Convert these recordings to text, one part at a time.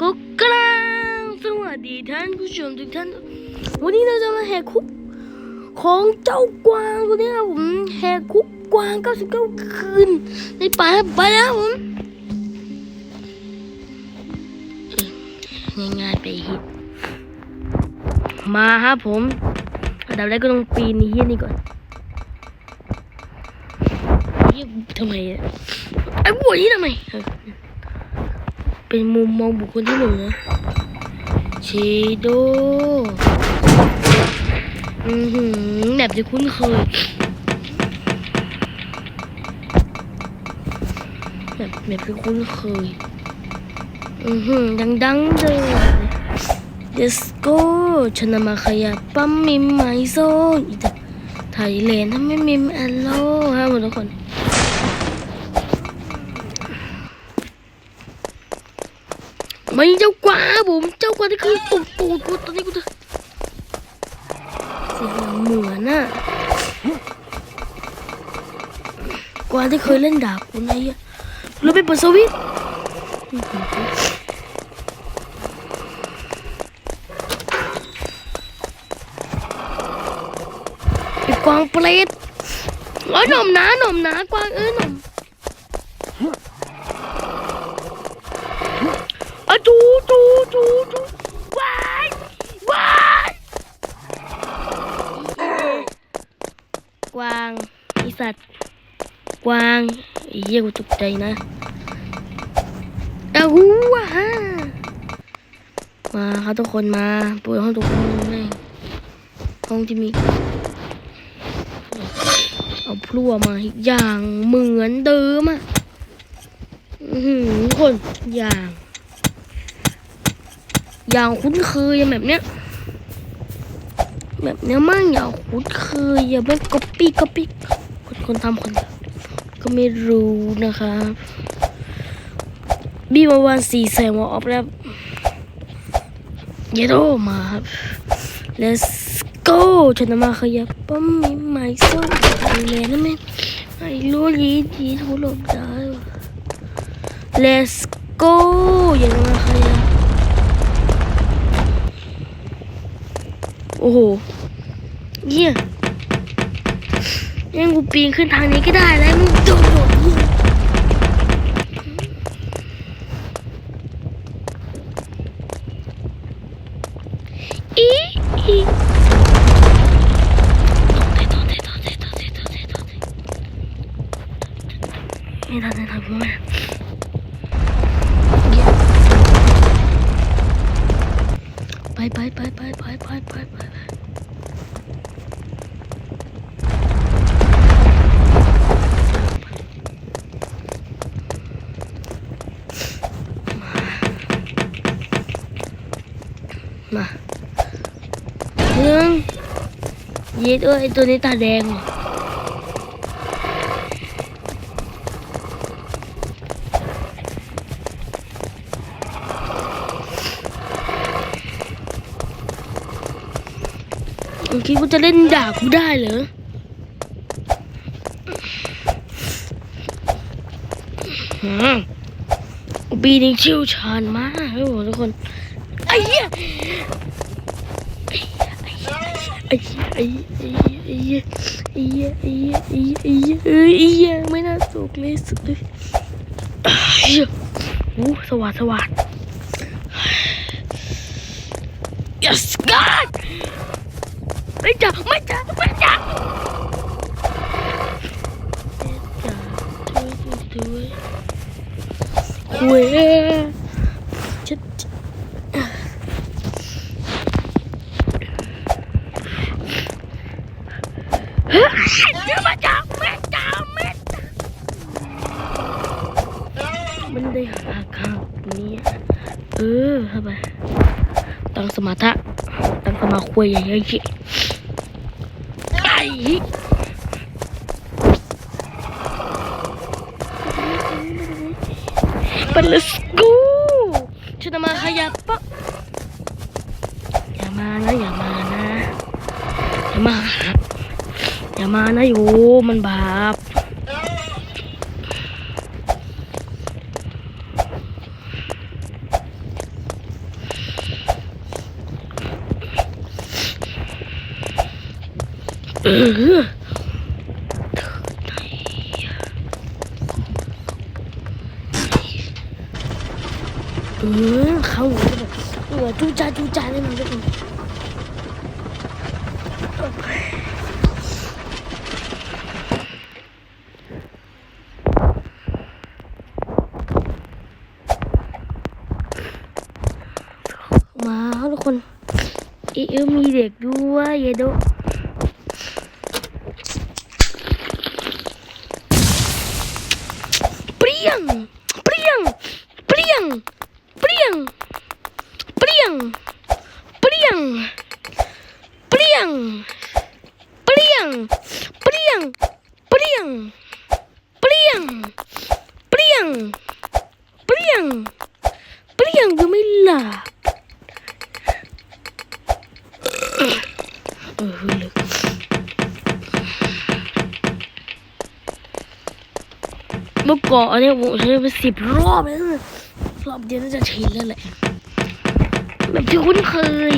ก็กลางสวัสดีท่านผู้ชมทุกท่าน วันนี้เราจะมาแหกคุก ของเจ้ากวางตัวนี้ครับผมแหกคุกกวาง 99 คืน ในป่าไปแล้วผมเอ้ยง่ายๆไปฮิตมาครับผมอันดับแรกก็ต้องปีนเฮียนี่ก่อนเฮียทำไมอะไอ้บวยนี่ทำไม เป็นมุมมองบุคคลที่หนึ่งนะเชโดอือหือแบบจะคุ้นเคยแบบแบบจะคุ้นเคย อือหือดังดังเลย Let's go ชนะมาขยับปั๊มมิมไมโซอีกไทยเลนถ้าไม่มิมแอลโลฮะหมดทุกคน ไม่เจ้ากวาผมเจ้ากวางที่คือตูดตูดกูตอนนี้กูจะเสียงเหมือนน่ะกวาที่เคยเล่นดาบคนไหนอะเราไปเปิดสวิตไอ้กวางเปรตโอ้ยหน่อมนาหน่อมนากวางเอ้ยหน่อม จูจูจูจูวายวายกวางไอสัตว์กวางไอ้เหี้ยกูตกใจนะเอาหูว่ะฮะมาครับทุกคนมาเปิดห้องทุกคนเลยห้องที่มี เอาพลั่วมาอย่างเหมือนเดิมอะหือทุกคนอย่าง อย่างคุ้นเคยอะแบบเนี้ยแบบเนี้ยมั่งอย่าคุ้นเคยอย่าไม่ก๊อปปี้ก๊อปปี้คนคนทำคนก็ไม่รู้นะคะบีมาวันสี่แสนวออฟแล้วเยโดมาครับ let's go ชนะมาขยับปั๊มมีไม้ส้มเลยนะแม่ไอ้รู้ยีดีทุลบได้ let's go อย่ามาขยับ โอ้โหเยี่ยยังกูปีนขึ้นทางนี้ก็ได้แล้วมึงโดด ไปไปไปไปไปไปไปมาหนึ่งยีด้วยตัวนี้ตาแดงเลย มึงคิดว่าจะเล่นด่ากูได้เหรอปีนี้เชี่ยวชาญมากเลยโหทุกคนไอ้เหี้ยไอ้เหี้ยไอ้เหี้ยไอ้เหี้ยไอ้เหี้ยไอ้เหี้ยไอ้เหี้ยไอ้ไม่น่าสุกเลยสุดเลยโอ้สวัสดสวัสด yes God ไม่จับไม่จับไม่จับช่วยด้วยคุยชัดเฮ้ยเดี๋ยวมาจับแม่จับแม่จับมันได้หาข้าวนี้เออเข้าไปตั้งสมาธิ มาคุยอย่างเงี้ยไอ้เป็น let's go ฉันจะมาขยับปะอย่ามานะอย่ามานะอย่ามาหาอย่ามานะโยมันบาป ออ เออเขาหัวแบบหัวจูจ้าจูจ้าเลยมันทุกคนมาทุกคนเออมีเด็กด้วยเยโด งก็ไม่หลับเออเลยเมื่อก่อนเนี่ยผมใช้ไปสิบรอบแล้วรอบเดียวน่าจะชินแล้วแหละแบบที่คุ้นเคย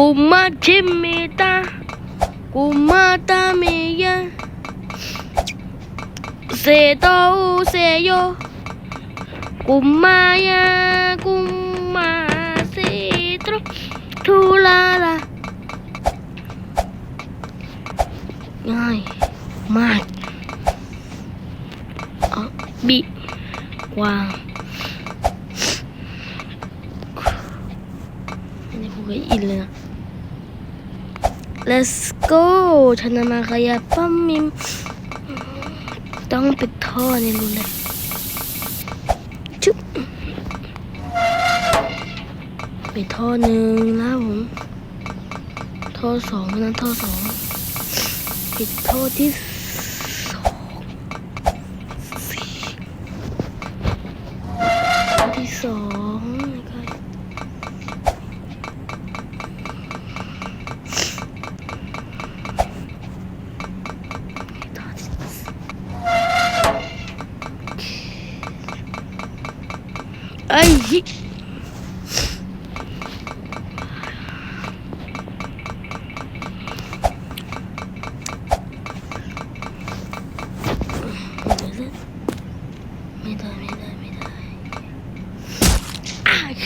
구마침니다 구마다미야 세도우세요 구마야 구마 세드로 투라라 아이 마이 bị quàng anh em không thấy in lên à let's go ฉันมาขยับปั๊มมิม ต้องปิดท่อนี่รู้เลยจุ๊บปิดท่อหนึ่งแล้วผม ท่อสองนั้นท่อสองปิดท่อที่สองสี่ท่อที่สองนะครับท่อที่ ไอ้ยิไม่ได้ไม่ได้ไม่ได้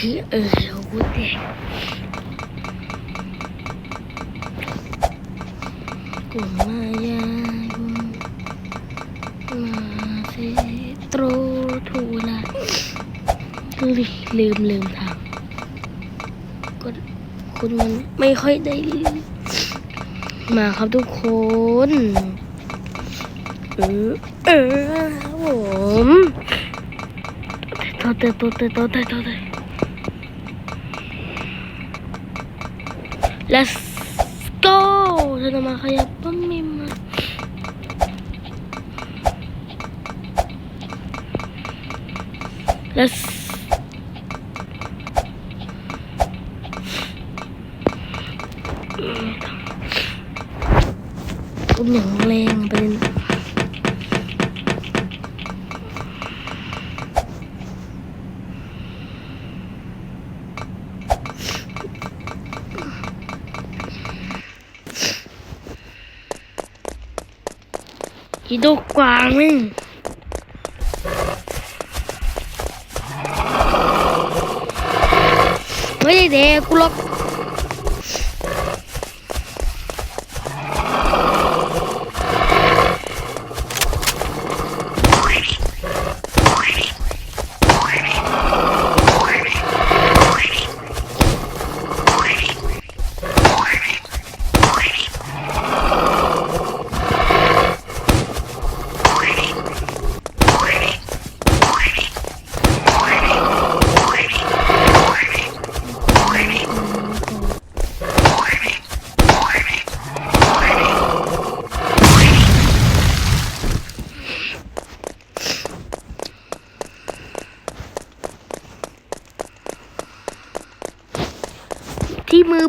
อะคือเออเราพูดเด็กกุมมายากุมมาเซโตรทูลาลืลืมลืมทางก็คุณมันไม่ค่อยได้มาครับทุกคนเออเออครับผมต่อแต่ต่อแต่ต่อแต่ต่อแต่ Let's go! Sana naman kaya pamima. Let's Huwag yang lang. อีดกกวางนี่ไม่ได้แดกกูหรอก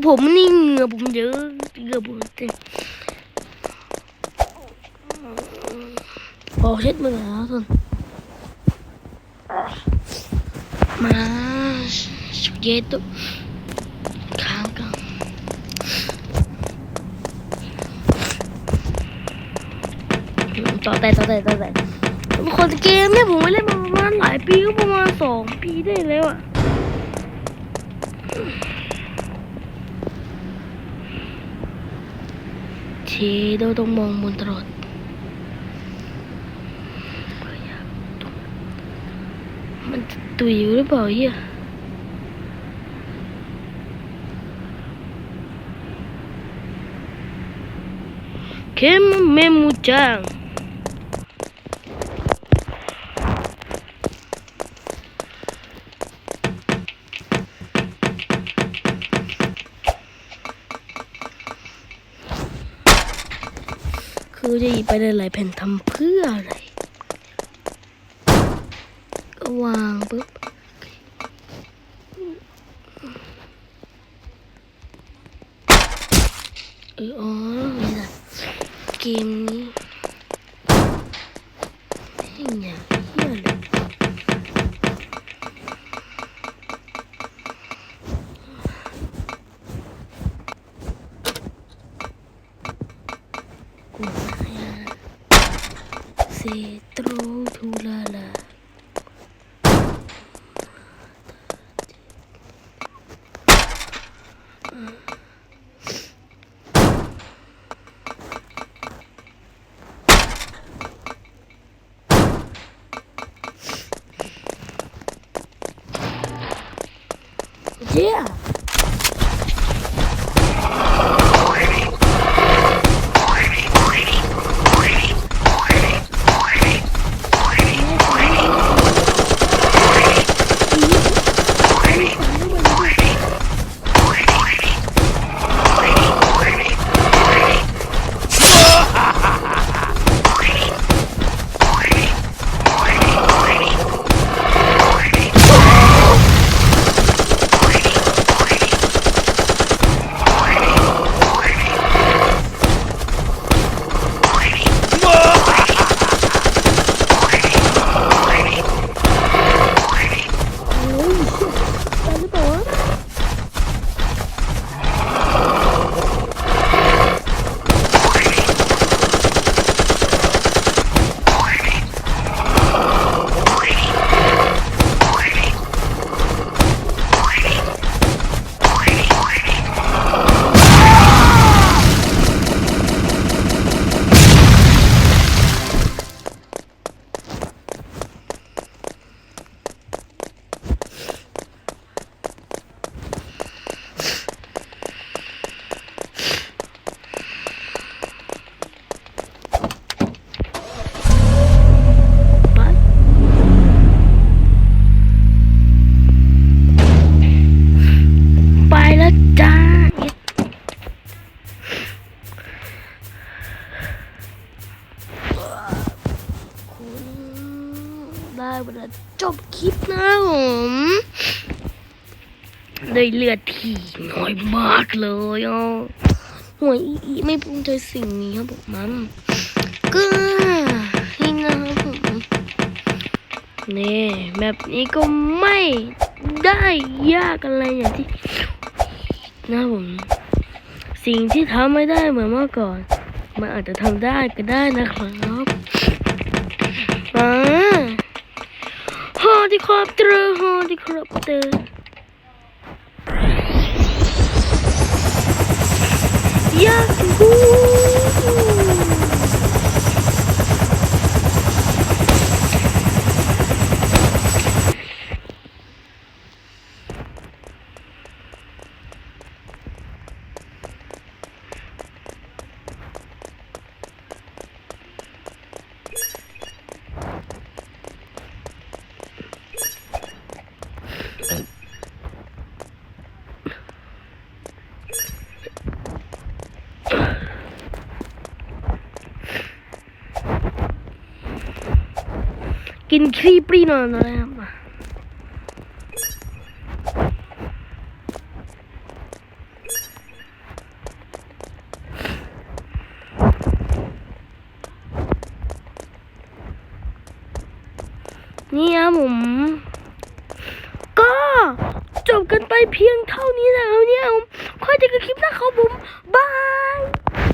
ผมนี่เหงื่อผมเยอะเหงื่อผมเต็มพอเช็ดมือแล้วทุนมาเย็ดตุ๊ข้างกันต่อแต่ต่อแต่ต่อแต่คนเกมเนี่ยผมไม่เล่นมาประมาณหลายปีก็ประมาณสองปีได้แล้วอะ เชโดต้องมองบนตลอดมันจะตุยอยู่หรือเปล่าเฮียเคมเมมูจัง จะหยิบไปได้หลายแผ่นทำเพื่ออะไร ก็วางปุ๊บเอออ๋อเกมนี้ ดถี่น้อยมากเลยอะหัวอีอีไม่ภูมิใจสิ่งนี้ครับผมมันก็นี่นะครับผมนี่แบบนี้ก็ไม่ได้ยากอะไรอย่างที่นะผมสิ่งที่ทำไม่ได้เหมือนเมื่อก่อน มันอาจจะทำได้ก็ได้นะครับอ่าฮอที่ครอบเตอร์ฮอที่ครอบเตอร์ ยา กินครีปรีนอนนะครับ